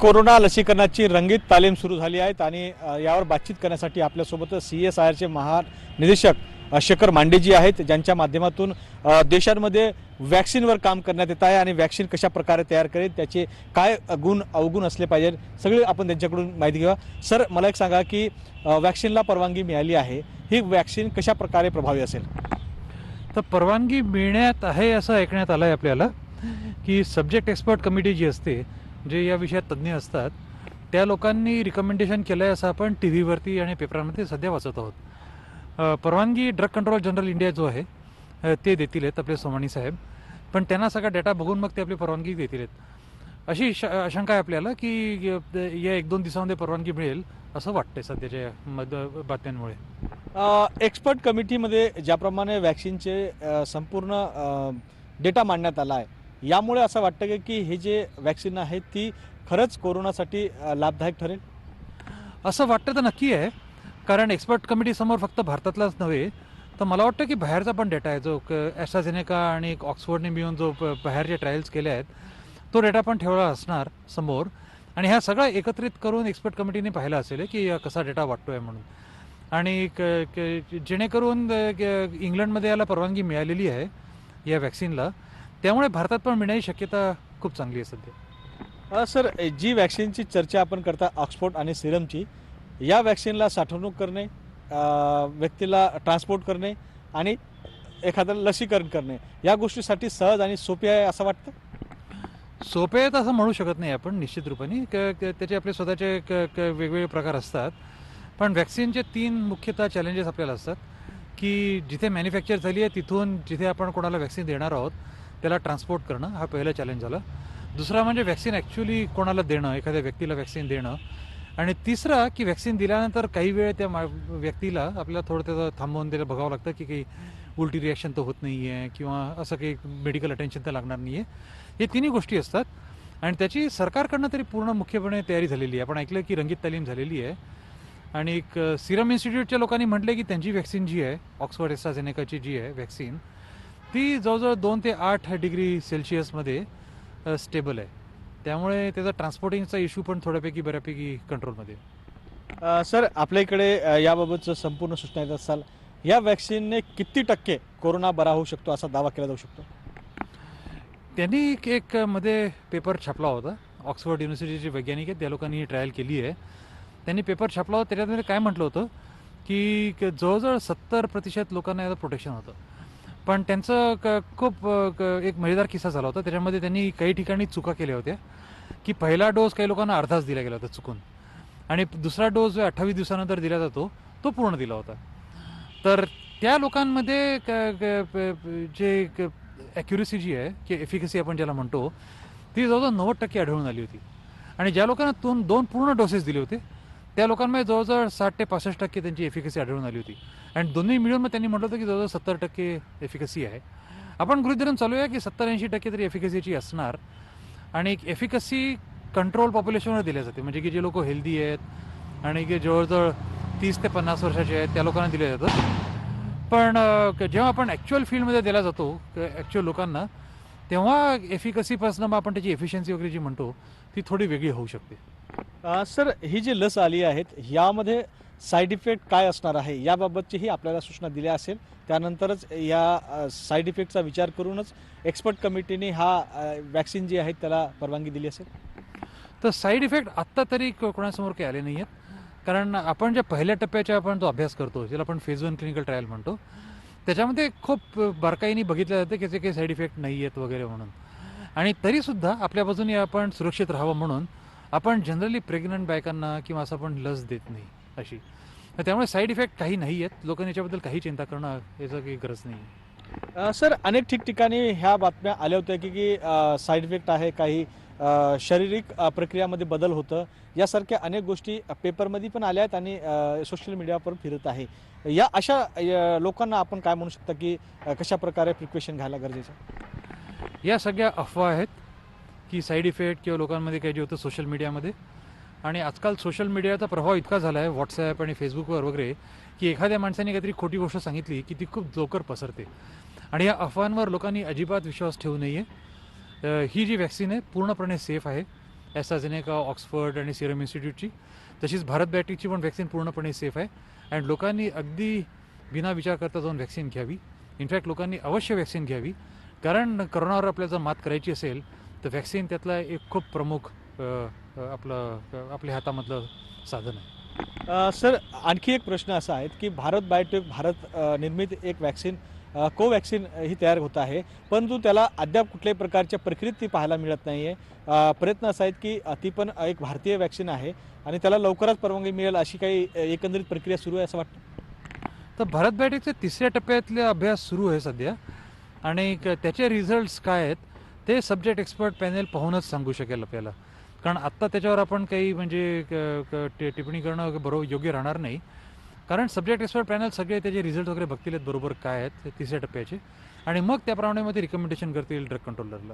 Corona लसीकरणाची रंगीत तालीम सुरू झाली आहेत आणि यावर बातचीत करण्यासाठी आपल्यासोबत सी एस आय आरचे महानिदेशक शेखर मांडेजी आहेत ज्यांच्या माध्यमातून देशांमध्ये वॅक्सिनवर काम करण्यात येत आहे आणि वॅक्सिन कशा प्रकारे तयार करेल त्याचे काय गुण अवगुण असले पाहिजेत सगळे आपण त्यांच्याकडून माहिती घेऊया सर मला एक सांगा की वॅक्सिनला परवानगी मिळाली आहे ही वॅक्सिन कशा प्रकारे प्रभावी असेल? तर परवानगी मिळण्यात आहे असं ऐकण्यात आलं आहे आपल्याला की सब्जेक्ट एक्सपर्ट कमिटी जी असते जे या विषयात तज्ज्ञ असतात त्या लोकांनी रिकमेंडेशन केलं आहे असं आपण टी व्हीवरती आणि पेपरामध्ये सध्या वाचत आहोत. परवानगी ड्रग कंट्रोल जनरल इंडिया जो आहे ते देतील आहेत आपले सोमाणी साहेब. पण त्यांना सगळा डेटा बघून मग ते आपली परवानगी देतील आहेत. अशी श आशंका आहे आपल्याला की या एक दोन दिवसामध्ये परवानगी मिळेल असं वाटतंय सध्याच्या मद बातम्यांमुळे. एक्सपर्ट कमिटीमध्ये ज्याप्रमाणे वॅक्सिनचे संपूर्ण डेटा मांडण्यात आला आहे यामुळे असं वाटतं की की हे जे वॅक्सिन आहेत ती खरंच कोरोनासाठी लाभदायक ठरेल? असं वाटतं तर नक्की आहे. कारण एक्सपर्ट कमिटीसमोर फक्त भारतातलाच नव्हे तर मला वाटतं की बाहेरचा पण डेटा आहे. जो ॲस्ट्राझेनेका आणि ऑक्सफोर्डने मिळून जो बाहेरचे ट्रायल्स केले आहेत तो डेटा पण ठेवला असणार समोर. आणि ह्या सगळा एकत्रित करून एक्सपर्ट कमिटीने पाहिलं असेल की कसा डेटा वाटतो आहे म्हणून. आणि क- जेणेकरून इंग्लंडमध्ये याला परवानगी मिळालेली आहे या वॅक्सिनला त्यामुळे भारतात पण मिळण्याची शक्यता खूप चांगली आहे सध्या. सर जी वॅक्सिनची चर्चा आपण करता ऑक्सफोर्ड आणि सिरमची या वॅक्सिनला साठवणूक करणे व्यक्तीला ट्रान्सपोर्ट करणे आणि एखादं लसीकरण करणे या गोष्टीसाठी सहज आणि सोपी आहे असं वाटतं? सोपे आहेत असं म्हणू शकत नाही आपण निश्चित रूपाने. त्याचे आपले स्वतःचे वेगवेगळे प्रकार असतात. पण वॅक्सिनचे तीन मुख्यतः चॅलेंजेस आपल्याला असतात की जिथे मॅन्युफॅक्चर झाली आहे तिथून जिथे आपण कोणाला वॅक्सिन देणार आहोत त्याला ट्रान्सपोर्ट करणं हा पहिलं चॅलेंज झाला. दुसरा म्हणजे वॅक्सिन ॲक्च्युली कोणाला देणं एखाद्या व्यक्तीला वॅक्सिन देणं. आणि तिसरा की व्हॅक्सिन दिल्यानंतर काही वेळ त्या मा- व्यक्तीला आपल्याला थोडं त्याचं थांबवून त्याला बघावं लागतं की काही उलटी रिॲक्शन तर होत नाही आहे किंवा असं काही मेडिकल अटेन्शन तर लागणार नाही आहे हे तिन्ही गोष्टी असतात. आणि त्याची सरकारकडनं तरी पूर्ण मुख्यपणे तयारी झालेली आहे. आपण ऐकलं की रंगीत तालीम झालेली आहे. आणि एक सिरम इन्स्टिट्यूटच्या लोकांनी म्हटले की त्यांची वॅक्सिन जी आहे ऑक्सफर्ड एस्ट्राझेनेकाची जी आहे व्हॅक्सिन ती जवळजवळ दोन ते आठ डिग्री सेल्सिअसमध्ये स्टेबल आहे. त्यामुळे त्याचा ट्रान्सपोर्टिंगचा इश्यू पण थोड्यापैकी बऱ्यापैकी कंट्रोलमध्ये सर आपल्या इकडे याबाबतचं संपूर्ण सूचना येत असाल. या वॅक्सिनने किती टक्के कोरोना बरा होऊ शकतो असा दावा केला जाऊ शकतो? त्यांनी एक एक मध्ये पेपर छापला होता. ऑक्सफर्ड युनिव्हर्सिटीचे वैज्ञानिक आहेत त्या लोकांनी ही ट्रायल केली आहे. त्यांनी पेपर छापला होता. त्याच्यामध्ये काय म्हटलं होतं? की क- जवळजवळ सत्तर प्रतिशत लोकांना याचं प्रोटेक्शन होतं. पण त्यांचं क खूप एक मजेदार किस्सा झाला होता. त्याच्यामध्ये त्यांनी काही ठिकाणी चुका केल्या होत्या की पहिला डोस काही लोकांना अर्धाच दिला गेला होता चुकून. आणि दुसरा डोस जो अठ्ठावीस दिवसानंतर दिला जातो तो पूर्ण दिला होता. तर त्या लोकांमध्ये क- क- जे ॲक्युरेसी जी आहे की एफिकसी आपण ज्याला म्हणतो ती जवळजवळ नव्वद टक्के आढळून आली होती. आणि ज्या लोकांना दोन दोन पूर्ण डोसेस दिले होते त्या लोकांमध्ये जवळजवळ साठ ते पासष्ट टक्के त्यांची एफिकसी आढळून आली होती. आणि दोन्ही मिळून मग त्यांनी म्हटलं होतं की जवळजवळ सत्तर टक्के एफिकसी आहे. आपण गृहित धरून चालूया की सत्तर ऐंशी टक्के तरी एफिकसीची असणार. आणि एक एफिकसी कंट्रोल पॉप्युलेशनवर दिल्या जाते. म्हणजे की जे लोक हेल्दी आहेत आणि की जवळजवळ तीस ते पन्नास वर्षाचे आहेत त्या लोकांना दिले जातं पण जेव्हा आपण ॲक्च्युअल फील्डमध्ये दिला जातो ॲक्च्युअल लोकांना तेव्हा एफिकसीपासून मग आपण त्याची एफिशियन्सी वगैरे जी म्हणतो ती थोडी वेगळी होऊ शकते. सर ही जी लस आली आहेत यामध्ये साईड इफेक्ट काय असणार आहे? याबाबतचीही आपल्याला सूचना दिल्या असेल. त्यानंतरच या साईड इफेक्टचा विचार करूनच एक्सपर्ट कमिटीने हा वॅक्सिन जी आहे त्याला परवानगी दिली असेल. तर साईड इफेक्ट आत्ता तरी को- कोणासमोर काही आले नाही आहेत कारण आपण ज्या पहिल्या टप्प्याच्या आपण जो अभ्यास करतो ज्याला आपण फेज वन क्लिनिकल ट्रायल म्हणतो त्याच्यामध्ये खूप बारकाईने बघितलं जातं की त्याचे काही साईड इफेक्ट नाही आहेत वगैरे म्हणून. आणि तरीसुद्धा आपल्या बाजूने आपण सुरक्षित राहावं म्हणून आपण जनरली प्रेग्नंट बायकांना किंवा असं आपण लस देत नाही अशी. तर त्यामुळे साईड इफेक्ट काही नाही आहेत लोकांनी याच्याबद्दल काही चिंता करणं याचं काही गरज नाही अ, सर अनेक ठिकठिकाणी ह्या बातम्या आल्या होत्या की की साईड इफेक्ट आहे काही अ, शारीरिक अ, प्रक्रियामध्ये बदल होतं. यासारख्या अनेक गोष्टी पेपरमध्ये पण आल्या आहेत आणि सोशल मीडियावर फिरत आहे. या अशा अ, लोकांना आपण काय म्हणू शकता की अ, कशा प्रकारे प्रिकॉशन घ्यायला गरजेचं? या सगळ्या अफवा आहेत. की साईड इफेक्ट किंवा लोकांमध्ये काही जे होतं सोशल मीडियामध्ये आणि आजकाल सोशल मीडियाचा प्रभाव इतका झाला आहे व्हॉट्सॲप आणि फेसबुकवर वगैरे की एखाद्या माणसाने काहीतरी खोटी गोष्ट सांगितली की ती खूप लवकर पसरते. आणि या अफवांवर लोकांनी अजिबात विश्वास ठेवू नये. ही जी वॅक्सिन आहे पूर्णपणे सेफ आहे. ॲस्ट्राझेनेका ऑक्सफर्ड आणि सिरम इन्स्टिट्यूटची तशीच भारत बॅटिकची पण वॅक्सिन पूर्णपणे सेफ आहे. अँड लोकांनी अगदी बिना विचार करता जाऊन वॅक्सिन घ्यावी. इनफॅक्ट लोकांनी अवश्य वॅक्सिन घ्यावी. कारण करोनावर आपल्याला जर मात करायची असेल तर व्हॅक्सिन त्यातला एक खूप प्रमुख आपलं आपल्या हातामधलं साधन आहे. सर आणखी एक प्रश्न असा आहे की भारत बायोटेक भारत निर्मित एक वॅक्सिन कोवॅक्सिन ही तयार होत आहे परंतु त्याला अद्याप कुठल्याही प्रकारच्या प्रक्रियेत ती पाहायला मिळत नाही आहे प्रयत्न असा आहेत की ती पण एक भारतीय वॅक्सिन आहे आणि त्याला लवकरच परवानगी मिळेल अशी काही एकंदरीत प्रक्रिया सुरू आहे असं वाटतं? तर भारत बायोटेकचे तिसऱ्या टप्प्यातले अभ्यास सुरू आहे सध्या आणि त्याचे रिझल्ट्स काय आहेत? ते सब्जेक्ट एक्सपर्ट पॅनेल पाहूनच सांगू शकेल आपल्याला. कारण आत्ता त्याच्यावर आपण काही म्हणजे क- टिप्पणी करणं बरोबर योग्य राहणार नाही. कारण सब्जेक्ट एक्सपर्ट पॅनल सगळे त्याचे रिझल्ट वगैरे बघतील आहेत बरोबर काय आहेत तिसऱ्या टप्प्याचे. आणि मग त्याप्रमाणे मग ते रिकमेंडेशन करतील ड्रग कंट्रोलरला